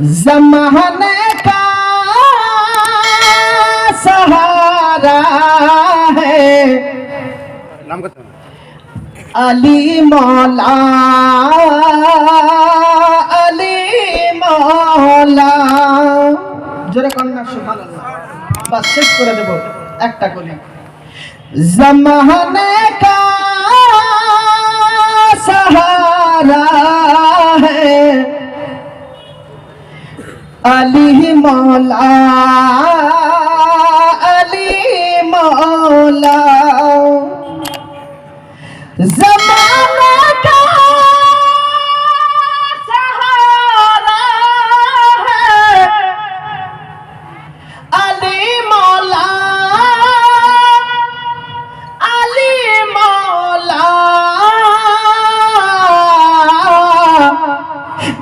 زمانے کا سہارا ہے۔ علی مولا علی مولا۔ جرے کون نا سبحان اللہ۔ بس زمانے کا سہارا ہے۔ علی مولا علی مولا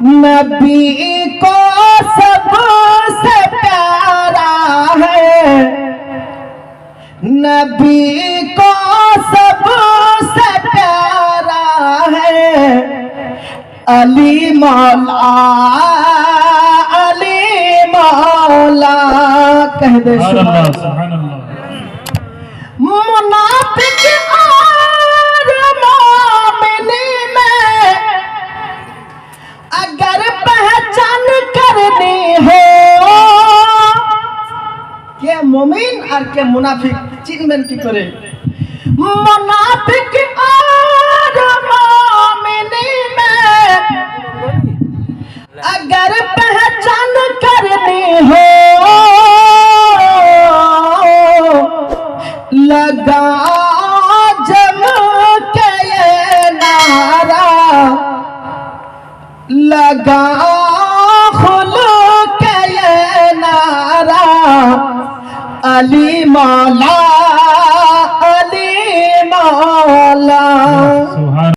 نبی نبی کو سب سے پیارا ہے۔ علی مولا علی مولا کہہ دے سبحان اللہ۔ منافق اور مومن میں اگر پہچان کرنی ہو کہ مومن اور کہ منافق চিনবেন کی کرے মোনাফিক আর মুমিনি মে اگر پہچان کرنی ہو لگا جم کے نارا لگا خلو کے نارا علی مولا